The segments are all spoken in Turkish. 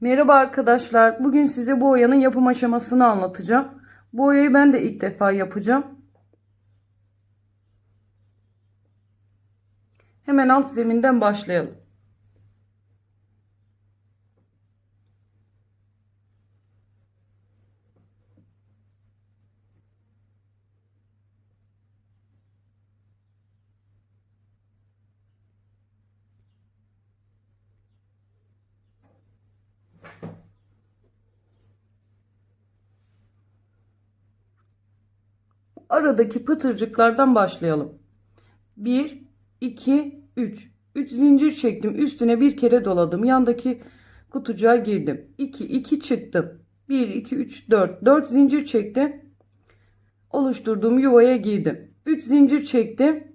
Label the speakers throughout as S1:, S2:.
S1: Merhaba arkadaşlar. Bugün size bu oyanın yapım aşamasını anlatacağım. Bu oyayı ben de ilk defa yapacağım. Hemen alt zeminden başlayalım. Aradaki pıtırcıklardan başlayalım. 1, 2, 3. 3 zincir çektim. Üstüne bir kere doladım. Yandaki kutucuğa girdim. 2, 2 çıktım. 1, 2, 3, 4. 4 zincir çektim. Oluşturduğum yuvaya girdim. 3 zincir çektim.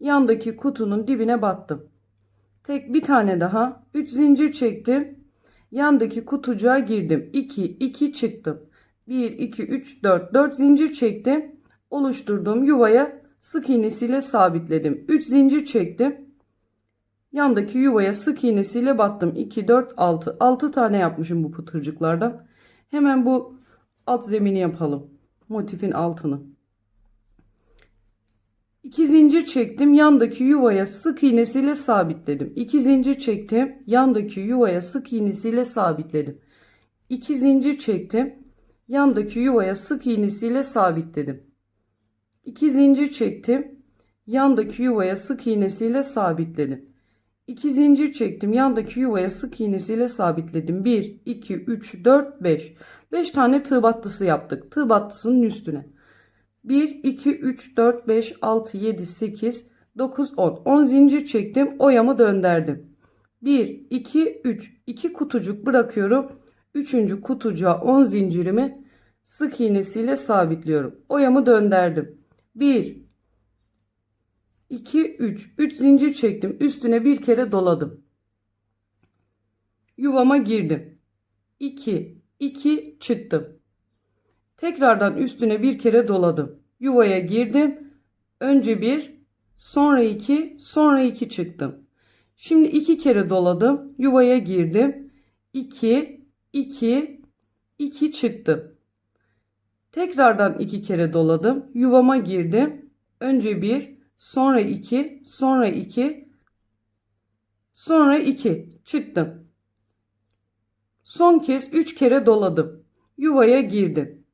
S1: Yandaki kutunun dibine battım. Tek bir tane daha. 3 zincir çektim. Yandaki kutucuğa girdim. 2, 2 çıktım. 1, 2, 3, 4. 4 zincir çektim. Oluşturduğum yuvaya sık iğnesiyle sabitledim. 3 zincir çektim. Yandaki yuvaya sık iğnesiyle battım. 2, 4, 6. 6 tane yapmışım bu pıtırcıklardan. Hemen bu alt zemini yapalım. Motifin altını. 2 zincir çektim. Yandaki yuvaya sık iğnesiyle sabitledim. 2 zincir çektim. Yandaki yuvaya sık iğnesiyle sabitledim. 2 zincir çektim. Yandaki yuvaya sık iğnesiyle sabitledim. 2 zincir çektim. Yandaki yuvaya sık iğnesiyle sabitledim. 2 zincir çektim. Yandaki yuvaya sık iğnesiyle sabitledim. 1, 2, 3, 4, 5. 5 tane tığ battısı yaptık. Tığ battısının üstüne. 1, 2, 3, 4, 5, 6, 7, 8, 9, 10. 10 zincir çektim. Oyamı döndürdüm. 1, 2, 3. 2 kutucuk bırakıyorum. Üçüncü kutucuğa 10 zincirimi sık iğnesiyle sabitliyorum. Oyamı döndürdüm. 1 2 3 3 zincir çektim. Üstüne bir kere doladım. Yuvama girdim. 2 2 çıktım. Tekrardan üstüne bir kere doladım. Yuvaya girdim. Önce bir, sonra iki, sonra iki çıktım. Şimdi iki kere doladım. Yuvaya girdim. 2 2 2 çıktım. Tekrardan iki kere doladım. Yuvama girdim. Önce bir, sonra iki, sonra iki, sonra iki çıktım. Son kez üç kere doladım. Yuvaya girdim.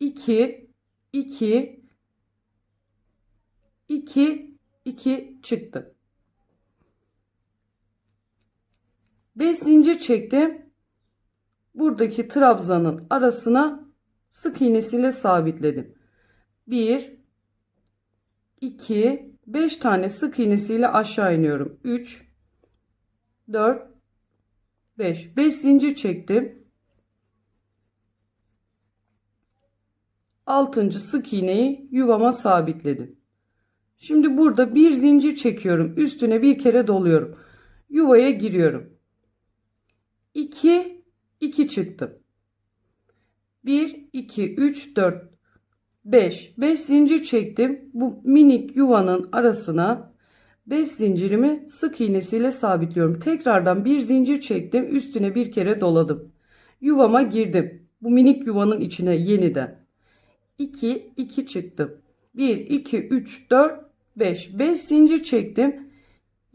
S1: 2 2 2 2 çıktı. 5 zincir çektim. Buradaki trabzanın arasına sık iğnesiyle sabitledim. 1 2 5 tane sık iğnesiyle aşağı iniyorum. 3 4 5 5 zincir çektim. 6. sık iğneyi yuvama sabitledim. Şimdi burada bir zincir çekiyorum. Üstüne bir kere doluyorum. Yuvaya giriyorum. 2 2 çıktım. 1 2 3 4 5 5 zincir çektim. Bu minik yuvanın arasına 5 zincirimi sık iğnesiyle sabitliyorum. Tekrardan bir zincir çektim. Üstüne bir kere doladım. Yuvama girdim. Bu minik yuvanın içine yeniden. 2 2 çıktım. 1 2 3 4 5 5 zincir çektim.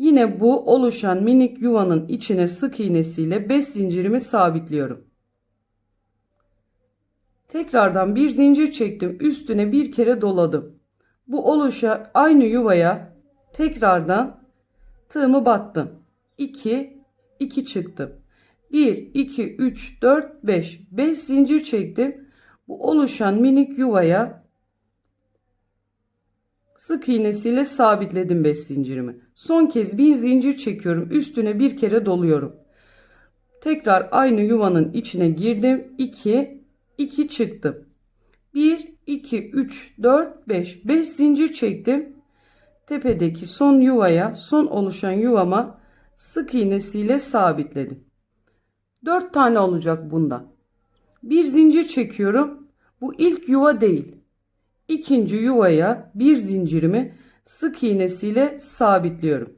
S1: Yine bu oluşan minik yuvanın içine sık iğnesiyle 5 zincirimi sabitliyorum. Tekrardan bir zincir çektim. Üstüne bir kere doladım. Bu oluşa aynı yuvaya tekrardan tığımı battım. 2 2 çıktım. 1 2 3 4 5 5 zincir çektim. Bu oluşan minik yuvaya sık iğnesiyle sabitledim 5 zincirimi. Son kez bir zincir çekiyorum. Üstüne bir kere doluyorum. Tekrar aynı yuvanın içine girdim. 2 2 çıktım. 1 2 3 4 5 5 zincir çektim. Tepedeki son yuvaya, son oluşan yuvama sık iğnesiyle sabitledim. 4 tane olacak bunda. Bir zincir çekiyorum. Bu ilk yuva değil. İkinci yuvaya bir zincirimi sık iğnesiyle sabitliyorum.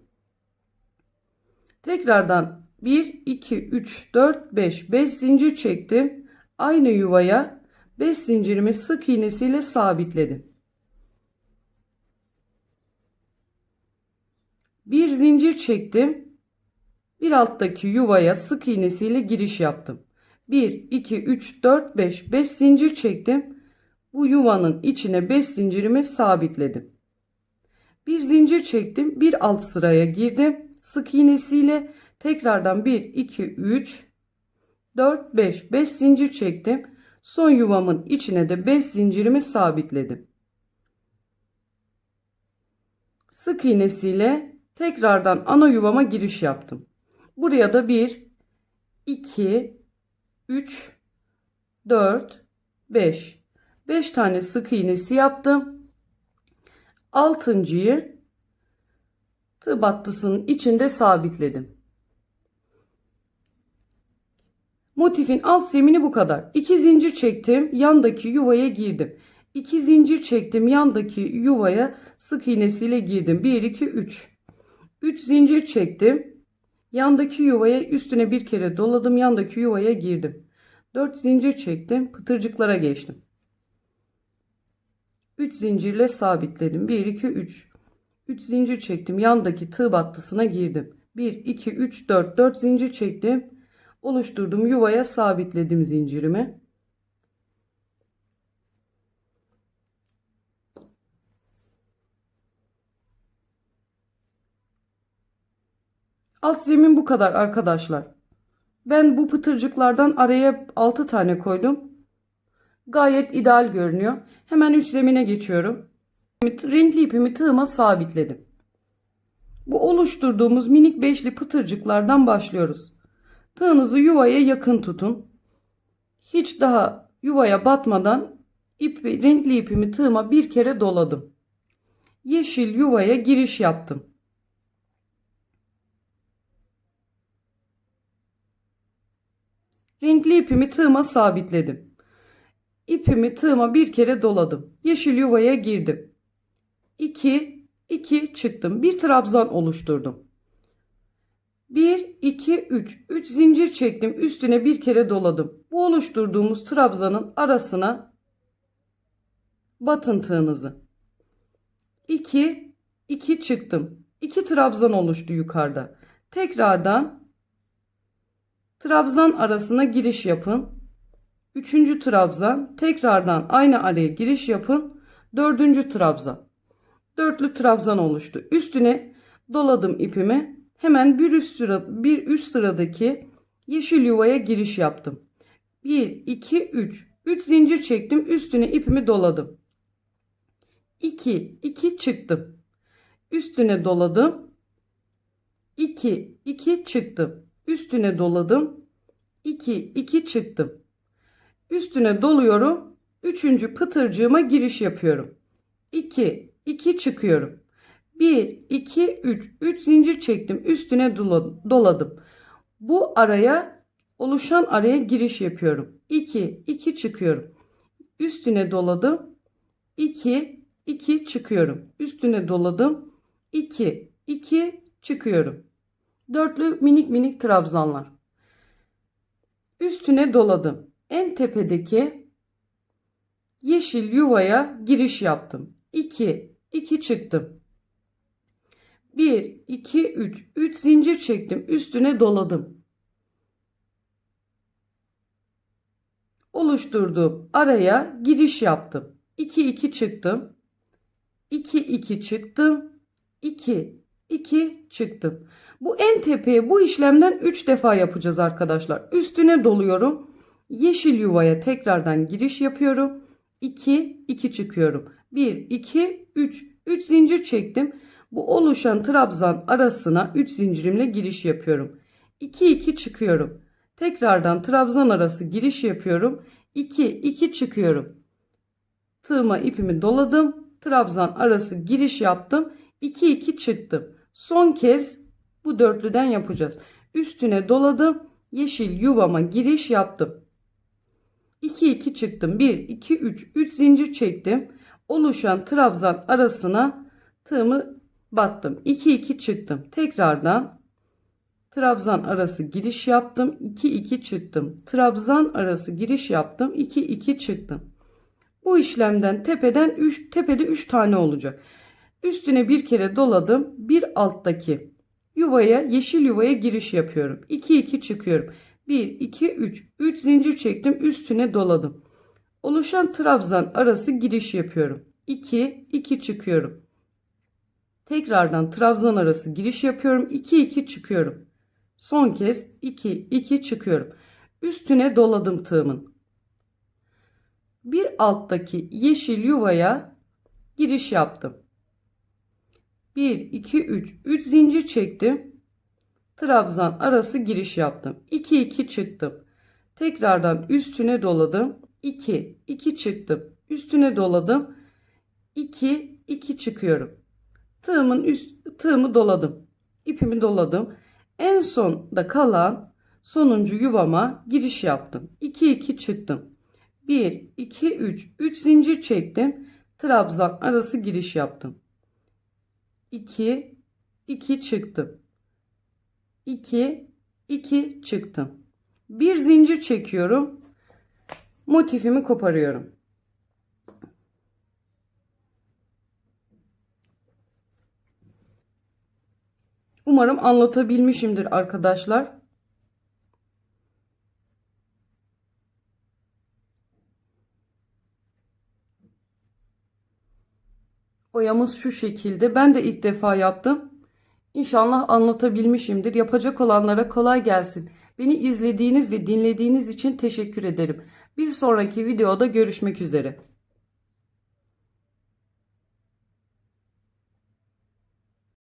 S1: Tekrardan 1 2 3 4 5 5 zincir çektim. Aynı yuvaya 5 zincirimi sık iğnesiyle sabitledim. Bir zincir çektim. Bir alttaki yuvaya sık iğnesiyle giriş yaptım. 1 2 3 4 5 5 zincir çektim. Bu yuvanın içine 5 zincirimi sabitledim. Bir zincir çektim. Bir alt sıraya girdim. Sık iğnesiyle tekrardan 1 2 3 4 5 5 zincir çektim. Son yuvamın içine de 5 zincirimi sabitledim. Sık iğnesiyle tekrardan ana yuvama giriş yaptım. Buraya da 1 2 3 4 5 5 tane sık iğnesi yaptım. Altıncıyı tığ battısının içinde sabitledim. Motifin alt zemini bu kadar. 2 zincir çektim, yandaki yuvaya girdim. 2 zincir çektim, yandaki yuvaya sık iğnesiyle girdim. 1 2 3. 3 zincir çektim. Yandaki yuvaya üstüne bir kere doladım, yandaki yuvaya girdim. 4 zincir çektim, pıtırcıklara geçtim. 3 zincirle sabitledim. 1 2 3. 3 zincir çektim. Yandaki tığ battısına girdim. 1 2 3 4 4 zincir çektim. Oluşturduğum yuvaya sabitledim zincirimi. Alt zemin bu kadar arkadaşlar. Ben bu pıtırcıklardan araya 6 tane koydum. Gayet ideal görünüyor. Hemen üst zemine geçiyorum. Renkli ipimi tığıma sabitledim. Bu oluşturduğumuz minik beşli pıtırcıklardan başlıyoruz. Tığınızı yuvaya yakın tutun. Hiç daha yuvaya batmadan ipi, renkli ipimi tığıma bir kere doladım. Yeşil yuvaya giriş yaptım. Renkli ipimi tığıma sabitledim. İpimi tığıma bir kere doladım. Yeşil yuvaya girdim. 2 2 çıktım. Bir trabzan oluşturdum. 1 2 3 3 zincir çektim. Üstüne bir kere doladım. Bu oluşturduğumuz trabzanın arasına batın tığınızı. 2 2 çıktım. 2 trabzan oluştu yukarıda. Tekrardan trabzan arasına giriş yapın. Üçüncü trabzan tekrardan aynı araya giriş yapın. Dördüncü trabzan. Dörtlü trabzan oluştu. Üstüne doladım ipimi. Hemen bir üst sıra bir üst sıradaki yeşil yuvaya giriş yaptım. 1 2 3 3 zincir çektim. Üstüne ipimi doladım. 2 2 çıktım. Üstüne doladım. 2 2 çıktım. Üstüne doladım. 2 2 çıktım. Üstüne doluyorum. Üçüncü pıtırcığıma giriş yapıyorum. 2 2 çıkıyorum. 1 2 3 3 zincir çektim. Üstüne doladım. Bu araya oluşan araya giriş yapıyorum. 2 2 çıkıyorum. Üstüne doladım. 2 2 çıkıyorum. Üstüne doladım. 2 2 çıkıyorum. Dörtlü minik minik trabzanlar. Üstüne doladım. En tepedeki yeşil yuvaya giriş yaptım. 2 2 çıktım. 1 2 3 3 zincir çektim. Üstüne doladım. Oluşturduğum araya giriş yaptım. 2 2 çıktım. 2 2 çıktım. 2 2 çıktım. Bu en tepeye bu işlemden 3 defa yapacağız arkadaşlar. Üstüne doluyorum. Yeşil yuvaya tekrardan giriş yapıyorum. 2 2 çıkıyorum. 1 2 3 3 zincir çektim. Bu oluşan trabzan arasına 3 zincirimle giriş yapıyorum. 2 2 çıkıyorum. Tekrardan trabzan arası giriş yapıyorum. 2 2 çıkıyorum. Tığıma ipimi doladım. Trabzan arası giriş yaptım. 2 2 çıktım. Son kez bu dörtlüden yapacağız. Üstüne doladım. Yeşil yuvama giriş yaptım. 2 2 çıktım. 1 2 3 3 zincir çektim. Oluşan trabzan arasına tığımı battım. 2 2 çıktım. Tekrardan Trabzan arası giriş yaptım. 2 2 çıktım. Trabzan arası giriş yaptım. 2 2 çıktım. Bu işlemden tepeden 3 tepede 3 tane olacak. Üstüne bir kere doladım. Bir alttaki yuvaya yeşil yuvaya giriş yapıyorum. 2 2 çıkıyorum. 1 2 3 3 zincir çektim. Üstüne doladım. Oluşan trabzan arası giriş yapıyorum. 2 2 çıkıyorum. Tekrardan trabzan arası giriş yapıyorum. 2 2 çıkıyorum. Son kez 2 2 çıkıyorum. Üstüne doladım tığımın. Bir alttaki yeşil yuvaya giriş yaptım. 1 2 3 3 zincir çektim. Trabzan arası giriş yaptım. 2 2 çıktım. Tekrardan üstüne doladım. 2 2 çıktım. Üstüne doladım. 2 2 çıkıyorum. Tığımın üst tığımı doladım. İpimi doladım. En sonda kalan sonuncu yuvama giriş yaptım. 2 2 çıktım. 1 2 3 3 zincir çektim. Trabzan arası giriş yaptım. 2 2 çıktım. 2 2 çıktım. Bir zincir çekiyorum. Motifimi koparıyorum. Umarım anlatabilmişimdir arkadaşlar. Oyamız şu şekilde. Ben de ilk defa yaptım. İnşallah anlatabilmişimdir. Yapacak olanlara kolay gelsin. Beni izlediğiniz ve dinlediğiniz için teşekkür ederim. Bir sonraki videoda görüşmek üzere.